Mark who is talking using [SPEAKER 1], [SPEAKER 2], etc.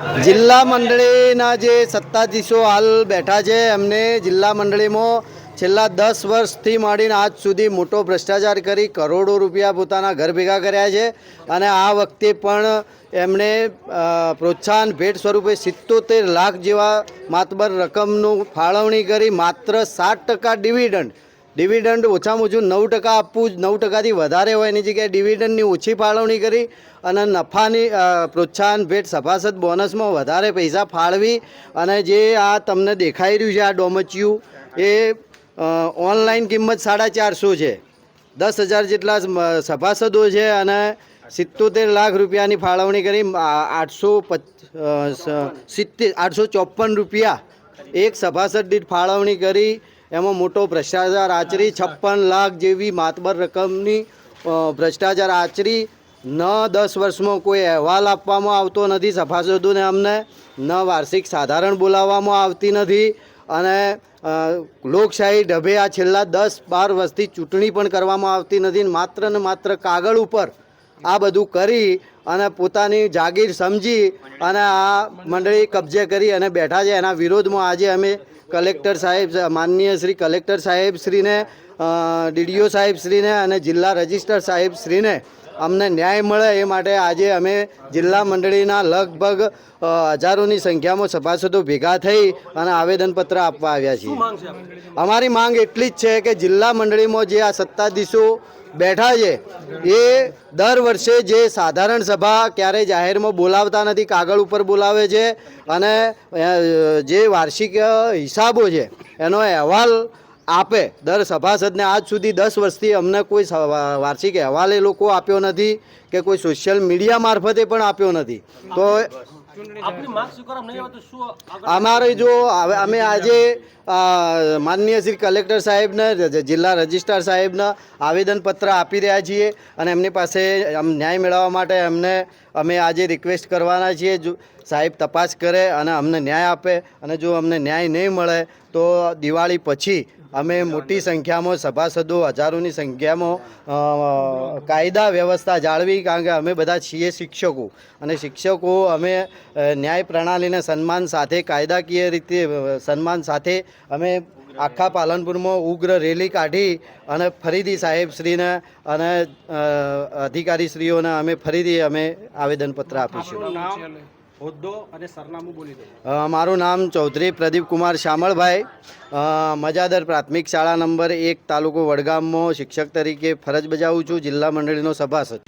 [SPEAKER 1] જિલ્લા મંડળીના જે સત્તાધીશો હાલ બેઠા છે, એમને જિલ્લા મંડળીમાં છેલ્લા દસ વર્ષથી માંડીને આજ સુધી મોટો ભ્રષ્ટાચાર કરી કરોડો રૂપિયા પોતાના ઘર ભેગા કર્યા છે અને આ વખતે પણ એમણે પ્રોત્સાહન ભેટ સ્વરૂપે સિત્તોતેર લાખ જેવા માતબર રકમનું ફાળવણી કરી માત્ર સાત ટકા ડિવિડન્ડ ડિવિડન્ડ ઓછામાં ઓછું નવ ટકા આપવું નવ ટકાથી વધારે હોય એની જગ્યાએ ડિવિડન્ડની ઓછી ફાળવણી કરી અને નફાની પ્રોત્સાહન ભેટ સભાસદ બોનસમાં વધારે પૈસા ફાળવી અને જે આ તમને દેખાઈ રહ્યું છે આ ડોમચ્યું, એ ઓનલાઈન કિંમત સાડા ચારસો છે. દસ હજાર જેટલા સભાસદો છે અને સિત્તોતેર લાખ રૂપિયાની ફાળવણી કરી આઠસો પચ સિત્તેર આઠસો ચોપન રૂપિયા એક સભાસદ દીઠ ફાળવણી કરી એમાં મોટો ભ્રષ્ટાચાર આચરી છપ્પન લાખ જેવી માતબર રકમની ભ્રષ્ટાચાર આચરી. ન દસ વર્ષમાં કોઈ અહેવાલ આપવામાં આવતો નથી સભાસદોને અમને ન વાર્ષિક સાધારણ બોલાવવામાં આવતી નથી. અને લોકશાહી ઢબે આ છેલ્લા દસ બાર વર્ષથી ચૂંટણી પણ કરવામાં આવતી નથી. માત્ર ને માત્ર કાગળ ઉપર આ બધું કરી અને પોતાની જાગીર સમજી અને આ મંડળી કબજે કરી અને બેઠા છે. એના વિરોધમાં આજે અમે કલેક્ટર સાહેબ, માનનીય શ્રી કલેક્ટર સાહેબ શ્રીને ડીડીઓ સાહેબ શ્રીને અને જિલ્લા રજિસ્ટર સાહેબ શ્રીને અમને ન્યાય મળે એ માટે આજે અમે જિલ્લા મંડળીના લગભગ હજારોની સંખ્યામાં સભાસદો ભેગા થઈ અને આવેદનપત્ર આપવા આવ્યા છીએ. અમારી માંગ એટલી જ છે કે જિલ્લા મંડળીમાં જે આ સત્તાધીશો બેઠા છે એ દર વર્ષે જે સાધારણ સભા ક્યારેય જાહેરમાં બોલાવતા નથી કાગળ ઉપર બોલાવે છે અને જે વાર્ષિક હિસાબો છે એનો અહેવાલ આપે. દર સભાસદને આજ સુધી દસ વર્ષથી અમને કોઈ વાર્ષિક અહેવાલ એ લોકો આપ્યો નથી કે કોઈ સોશિયલ મીડિયા મારફતે પણ આપ્યો નથી. તો અમારે જો અમે આજે માનનીય શ્રી કલેક્ટર સાહેબને જિલ્લા રજિસ્ટ્રાર સાહેબને આવેદનપત્ર આપી રહ્યા છીએ અને એમની પાસે ન્યાય મેળવવા માટે એમને અમે આજે રિક્વેસ્ટ કરવાના છીએ. જો સાહેબ તપાસ કરે અને અમને ન્યાય આપે અને જો અમને ન્યાય નહીં મળે તો દિવાળી પછી અમે મોટી સંખ્યામાં સભાસદો, હજારોની સંખ્યામાં કાયદા વ્યવસ્થા જાળવી કારણ કે અમે બધા છીએ શિક્ષકો. અને શિક્ષકો અમે ન્યાય પ્રણાલીને સન્માન સાથે, કાયદાકીય રીતે સન્માન સાથે અમે આખા પાલનપુરમાં ઉગ્ર રેલી કાઢી અને ફરીથી સાહેબશ્રીને અને અધિકારીશ્રીઓને અમે ફરીથી અમે આવેદનપત્ર આપીશું.
[SPEAKER 2] હોદ્દો અને સરનામું બોલી દો.
[SPEAKER 1] મારું નામ ચૌધરી પ્રદીપ કુમાર શામળભાઈ. મજાદર પ્રાથમિક શાળા નંબર એક તાલુકો વડગામમાં શિક્ષક તરીકે ફરજ બજાવું છું, જિલ્લા મંડળીનો સભાસદ.